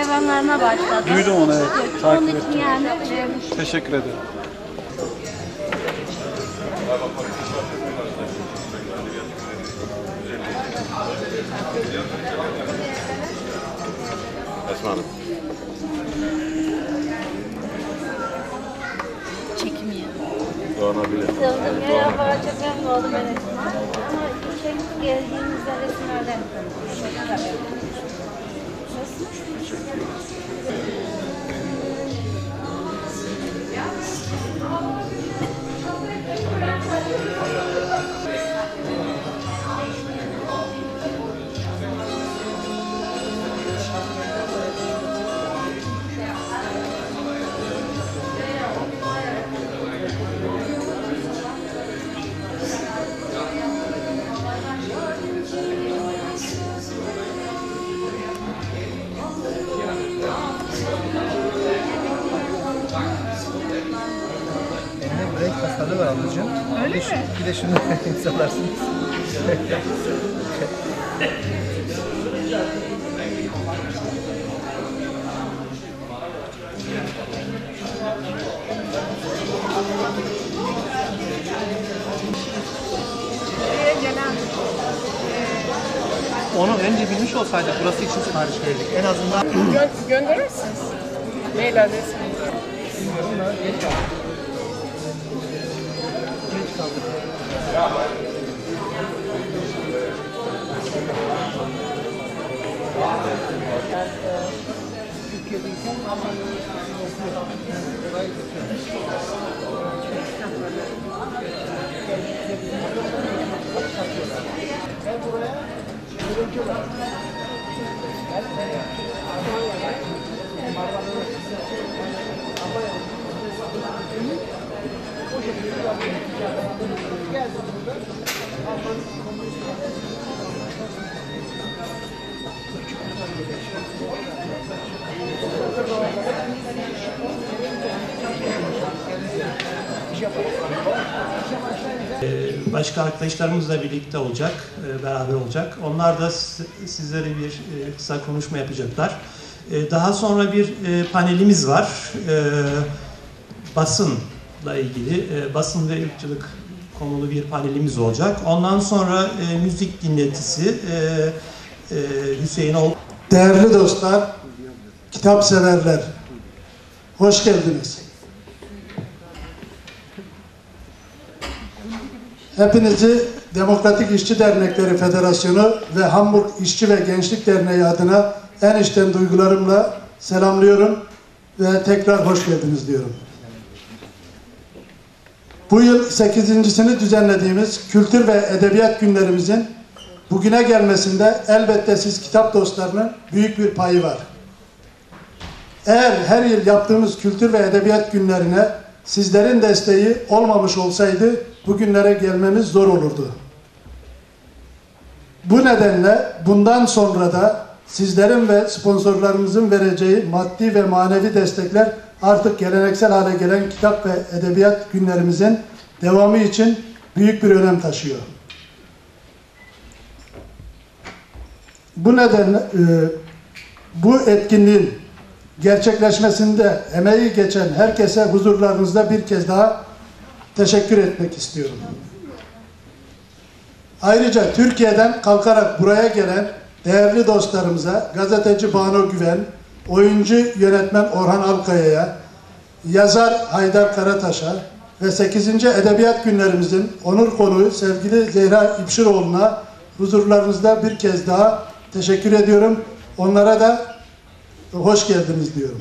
hayvanlarına başladı. Duydum onu, evet. Takip Onun için ettim. yani e, Teşekkür ederim. Esma Hanım. çekmiyor. Doğanabilir. Sığındım merhaba, çok memnun oldum ben Esma. Ama şey, geldiğimizde resimlerden Eline Öyle bir de, mi? Bir de şunu imzalarsınız. Onu önce bilmiş olsaydık burası için sipariş verirdik. En azından Gö gönderirsiniz. Mail adresi. Bilmiyorum da başka arkadaşlarımızla birlikte olacak, e, beraber olacak. Onlar da siz- sizlere bir e, kısa konuşma yapacaklar. E, Daha sonra bir panelimiz var. E, Basınla ilgili, e, basın ve ırkçılık konulu bir panelimiz olacak. Ondan sonra e, müzik dinletisi e, e, Hüseyin Ol Değerli dostlar, kitap severler, hoş geldiniz. Hepinizi Demokratik İşçi Dernekleri Federasyonu ve Hamburg İşçi ve Gençlik Derneği adına en içten duygularımla selamlıyorum ve tekrar hoş geldiniz diyorum. Bu yıl 8.sini düzenlediğimiz kültür ve edebiyat günlerimizin bugüne gelmesinde elbette siz kitap dostlarının büyük bir payı var. Eğer her yıl yaptığımız kültür ve edebiyat günlerine sizlerin desteği olmamış olsaydı bugünlere gelmemiz zor olurdu. Bu nedenle bundan sonra da sizlerin ve sponsorlarımızın vereceği maddi ve manevi destekler artık geleneksel hale gelen kitap ve edebiyat günlerimizin devamı için büyük bir önem taşıyor. Bu nedenle e, bu etkinliğin gerçekleşmesinde emeği geçen herkese huzurlarınızda bir kez daha teşekkür etmek istiyorum. Ayrıca Türkiye'den kalkarak buraya gelen değerli dostlarımıza gazeteci Banu Güven, oyuncu yönetmen Orhan Alkaya'ya, yazar Haydar Karataş'a ve 8. Edebiyat Günlerimizin onur konuğu sevgili Zehra İpşiroğlu'na huzurlarınızda bir kez daha teşekkür ediyorum. Onlara da hoş geldiniz diyorum.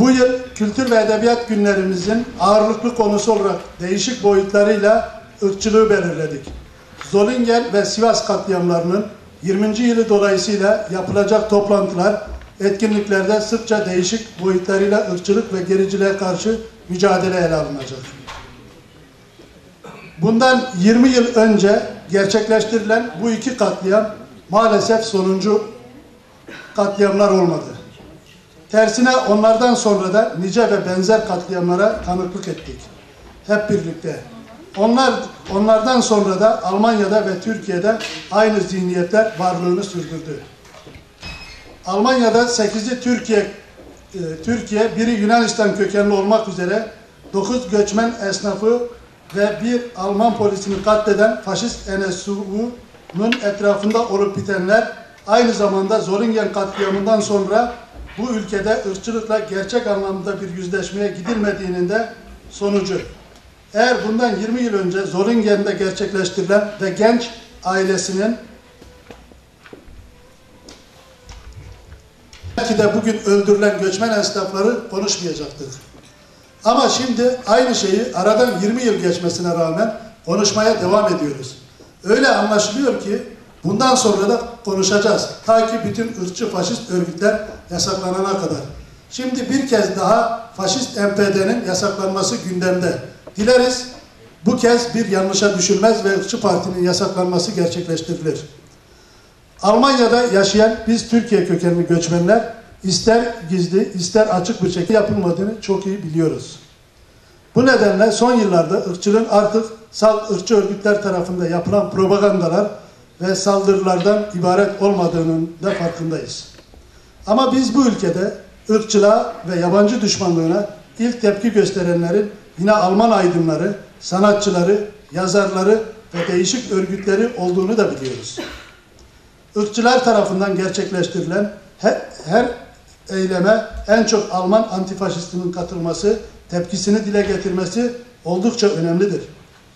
Bu yıl kültür ve edebiyat günlerimizin ağırlıklı konusu olarak değişik boyutlarıyla ırkçılığı belirledik. Zolingen ve Sivas katliamlarının 20. yılı dolayısıyla yapılacak toplantılar, etkinliklerde sıkça değişik boyutlarıyla ırkçılık ve gericiliğe karşı mücadele ele alınacak. Bundan 20 yıl önce gerçekleştirilen bu iki katliam maalesef sonuncu katliamlar olmadı. Tersine onlardan sonra da nice ve benzer katliamlara tanıklık ettik. Hep birlikte. Onlar onlardan sonra da Almanya'da ve Türkiye'de aynı zihniyetler varlığını sürdürdü. Almanya'da 8'i Türkiye e, Türkiye, biri Yunanistan kökenli olmak üzere 9 göçmen esnafı ve bir Alman polisini katleden faşist NSU'nun etrafında olup bitenler aynı zamanda Zoringen katliamından sonra bu ülkede ırkçılıkla gerçek anlamda bir yüzleşmeye gidilmediğinin de sonucu. Eğer bundan 20 yıl önce Zoringen'de gerçekleştirilen ve genç ailesinin belki de bugün öldürülen göçmen esnafları konuşmayacaktık. Ama şimdi aynı şeyi aradan 20 yıl geçmesine rağmen konuşmaya devam ediyoruz. Öyle anlaşılıyor ki bundan sonra da konuşacağız. Ta ki bütün ırkçı faşist örgütler yasaklanana kadar. Şimdi bir kez daha faşist MPD'nin yasaklanması gündemde. Dileriz bu kez bir yanlışa düşülmez ve ırkçı partinin yasaklanması gerçekleştirilir. Almanya'da yaşayan biz Türkiye kökenli göçmenler ister gizli ister açık bir şekilde yapılmadığını çok iyi biliyoruz. Bu nedenle son yıllarda ırkçılığın artık sal ırkçı örgütler tarafından yapılan propagandalar ve saldırılardan ibaret olmadığının da farkındayız. Ama biz bu ülkede ırkçılığa ve yabancı düşmanlığına ilk tepki gösterenlerin yine Alman aydınları, sanatçıları, yazarları ve değişik örgütleri olduğunu da biliyoruz ırkçılar tarafından gerçekleştirilen her, her eyleme en çok Alman antifaşistinin katılması, tepkisini dile getirmesi oldukça önemlidir.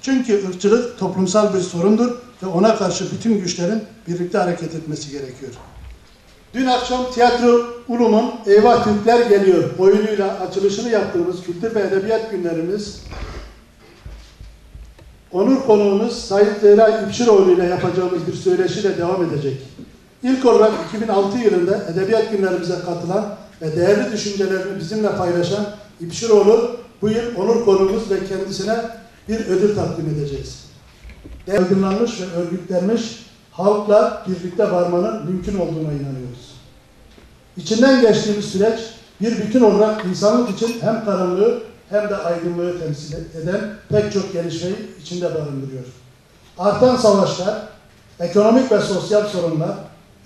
Çünkü ırkçılık toplumsal bir sorundur ve ona karşı bütün güçlerin birlikte hareket etmesi gerekiyor. Dün akşam Tiyatro Ulum'un Eyvah Türkler Geliyor oyunuyla açılışını yaptığımız kültür ve edebiyat günlerimiz Onur konuğumuz Sayın Zehra İpşiroğlu ile yapacağımız bir söyleşiyle devam edecek. İlk olarak 2006 yılında edebiyat günlerimize katılan ve değerli düşüncelerini bizimle paylaşan İpşiroğlu bu yıl onur konuğumuz ve kendisine bir ödül takdim edeceğiz. Aydınlanmış ve örgütlenmiş halkla birlikte varmanın mümkün olduğuna inanıyoruz. İçinden geçtiğimiz süreç bir bütün olarak insanlık için hem karanlığı hem de aydınlığı temsil eden pek çok gelişmeyi içinde barındırıyor. Artan savaşlar, ekonomik ve sosyal sorunlar,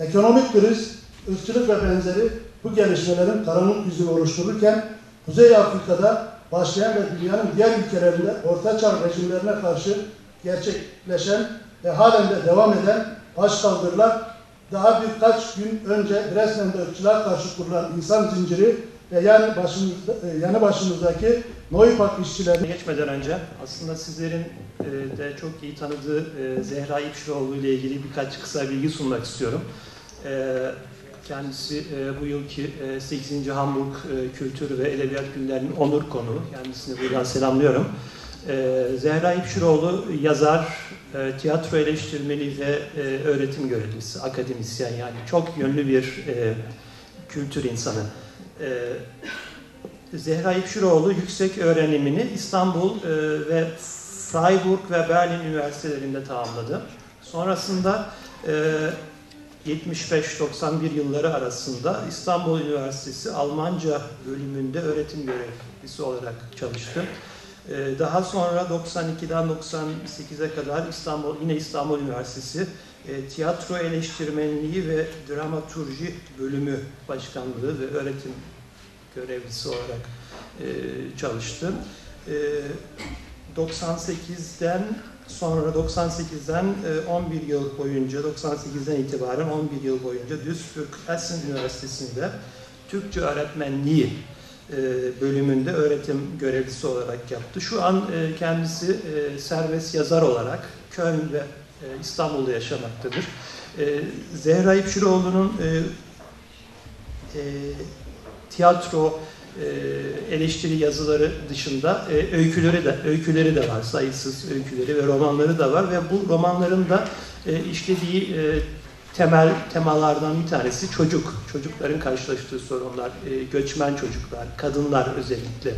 ekonomik kriz, ırkçılık ve benzeri bu gelişmelerin karanlık yüzünü oluştururken Kuzey Afrika'da başlayan ve dünyanın diğer ülkelerinde ortaçağ rejimlerine karşı gerçekleşen ve halen de devam eden başkaldırılar daha birkaç gün önce Dresden'de ırkçılığa karşı kurulan insan zinciri ve yanı, başımızda, e, yanı başımızdaki Neupak işçileri Geçmeden önce aslında sizlerin e, de çok iyi tanıdığı e, Zehra İpşiroğlu ile ilgili birkaç kısa bilgi sunmak istiyorum. Kendisi bu yılki e, 8. Hamburg Kültür ve Edebiyat Günlerinin onur konuğu. Kendisini buradan selamlıyorum. E, Zehra İpşiroğlu yazar, e, tiyatro eleştirmeni ve e, öğretim görevlisi, akademisyen yani çok yönlü bir e, kültür insanı. E, Zehra İpşiroğlu yüksek öğrenimini İstanbul ve Freiburg ve Berlin üniversitelerinde tamamladı. Sonrasında e, 75-91 yılları arasında İstanbul Üniversitesi Almanca bölümünde öğretim görevlisi olarak çalıştı. E, daha sonra 92'den 98'e kadar İstanbul yine İstanbul Üniversitesi e, tiyatro eleştirmenliği ve dramaturji bölümü başkanlığı ve öğretim görevlisi olarak e, çalıştım. E, 98'den sonra 98'den e, 11 yıl boyunca, 98'den itibaren 11 yıl boyunca Duisburg Essen Üniversitesi'nde Türkçe öğretmenliği e, bölümünde öğretim görevlisi olarak yaptı. Şu an e, kendisi e, serbest yazar olarak Köln ve e, İstanbul'da yaşamaktadır. E, Zehra İpşiroğlu'nun e, e, tiyatro e, eleştiri yazıları dışında e, öyküleri de öyküleri de var, sayısız öyküleri ve romanları da var ve bu romanların da e, işlediği e, temel temalardan bir tanesi çocuk, çocukların karşılaştığı sorunlar, e, göçmen çocuklar, kadınlar özellikle.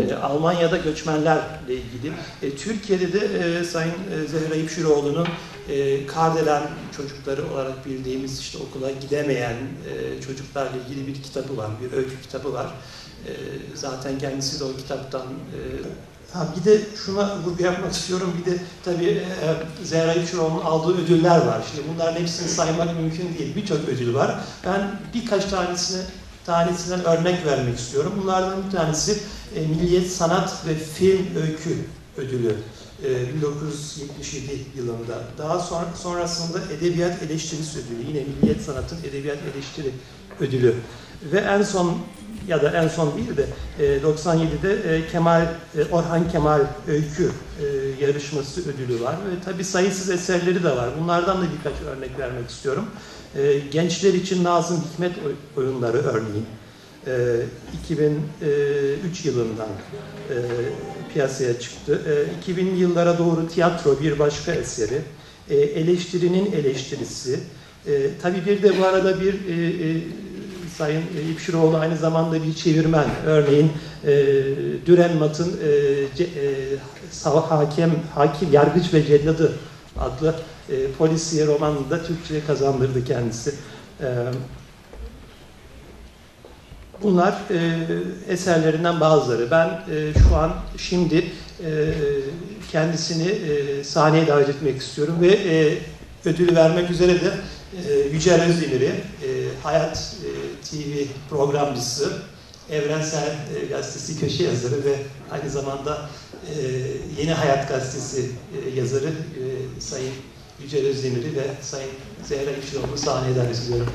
E, Almanya'da göçmenlerle ilgili. E, Türkiye'de de e, Sayın e, Zehra İpşiroğlu'nun e, Kardelen çocukları olarak bildiğimiz işte okula gidemeyen e, çocuklarla ilgili bir kitabı var, bir öykü kitabı var. E, zaten kendisi de o kitaptan e, Ha bir de şuna vurgu yapmak istiyorum. Bir de tabii e, Zehra İpşiroğlu'nun aldığı ödüller var. Şimdi bunların hepsini saymak mümkün değil. Birçok ödül var. Ben birkaç tanesini tanesinden örnek vermek istiyorum. Bunlardan bir tanesi e, Milliyet Sanat ve Film Öykü Ödülü. e, 1977 yılında. Daha sonra, sonrasında Edebiyat Eleştirisi Ödülü. Yine Milliyet Sanat'ın Edebiyat Eleştiri Ödülü. Ve en son ya da en son değil de e, 97'de e, Kemal e, Orhan Kemal Öykü e, yarışması ödülü var ve tabii sayısız eserleri de var. Bunlardan da birkaç örnek vermek istiyorum. E, gençler için Nazım Hikmet oy- oyunları örneğin e, 2003 yılından e, piyasaya çıktı. E, 2000'li yıllara doğru tiyatro bir başka eseri. E, eleştirinin eleştirisi. E, tabii bir de bu arada bir e, e, Sayın İpşiroğlu aynı zamanda bir çevirmen. Örneğin e, Dürrenmatt'ın e, ce- e, hakem, hakim, yargıç ve celladı adlı e, polisiye romanını da Türkçe'ye kazandırdı kendisi. E, bunlar e, eserlerinden bazıları. Ben e, şu an şimdi e, kendisini e, sahneye davet etmek istiyorum ve e, ödülü vermek üzere de e, Yücel Özdemir'i, e, Hayat e, TV programcısı, Evrensel e, Gazetesi köşe yazarı ve aynı zamanda e, Yeni Hayat Gazetesi yazarı Sayın Yücel Özdemir'i ve Sayın Zehra İpşiroğlu'nu sahneye davet ediyorum.